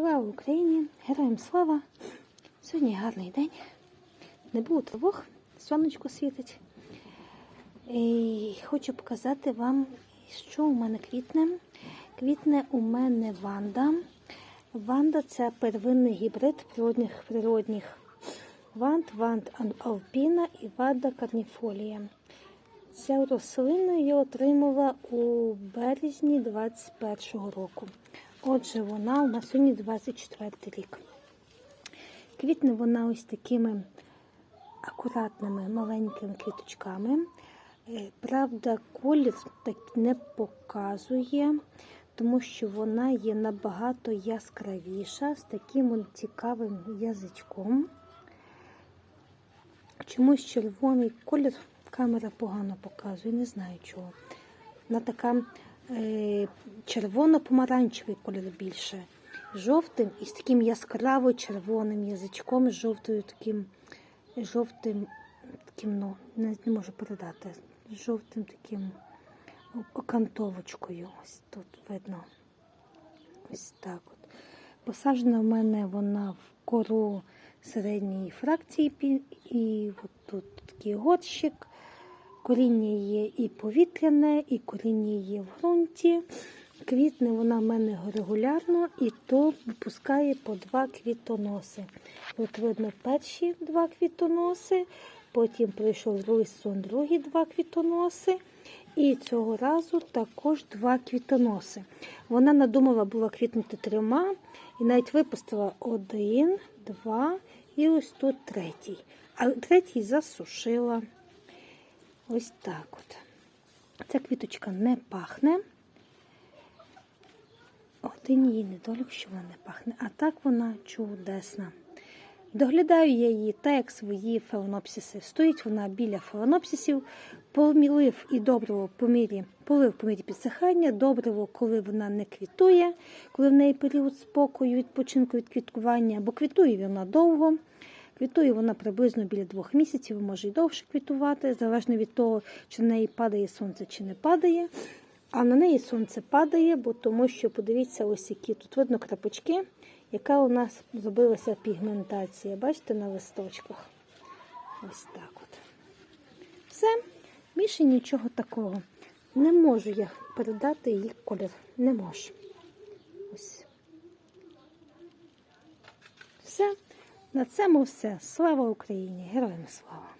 Слава Україні! Героям слава! Сьогодні гарний день. Не було тривог, сонечко світить. І хочу показати вам, що у мене квітне. Квітне у мене ванда. Ванда це первинний гібрид природних природних ванд, ванд алпіна і ванда карніфолія. Ця рослина я отримала у березні 21-го року. Отже, вона у нас сьогодні 24 рік. Квітне вона ось такими акуратними маленькими квіточками. Е, Правда, колір так не показує, тому що вона є набагато яскравіша, з таким цікавим язичком. Чомусь червоний колір камера погано показує, не знаю чого. Вона така червоно-помаранчевий колір більше. Жовтим і з таким яскраво червоним язичком, з жовтою таким жовтим, таким, ну, не, не можу передати, з жовтим таким окантовочкою. Ось тут видно. Ось так от. Посаджена в мене вона в кору середньої фракції, і от тут такий горщик. Коріння є і повітряне, і коріння є в ґрунті. Квітне вона в мене регулярно і то випускає по два квітоноси. От видно перші два квітоноси, потім прийшов сон, другі два квітоноси. І цього разу також два квітоноси. Вона надумала була квітнути трьома і навіть випустила один, два і ось тут третій. А третій засушила. Ось так от. Ця квіточка не пахне. Один її недолік, що вона не пахне. А так вона чудесна. Доглядаю я її так, як свої фаленопсиси. Стоїть вона біля фаленопсисів, помілив і добриво по мірі, полив по мірі підсихання, добриво, коли вона не квітує, коли в неї період спокою, відпочинку від квіткування, бо квітує вона довго. Квітує вона приблизно біля двох місяців, може й довше квітувати, залежно від того, чи на неї падає сонце, чи не падає. А на неї сонце падає, бо тому що подивіться, ось які тут видно крапочки, яка у нас зробилася пігментація. Бачите, на листочках. Ось так от. Все, більше нічого такого. Не можу я передати її колір. Не можу. Ось. Все. На цьому все. Слава Україні! Героям слава!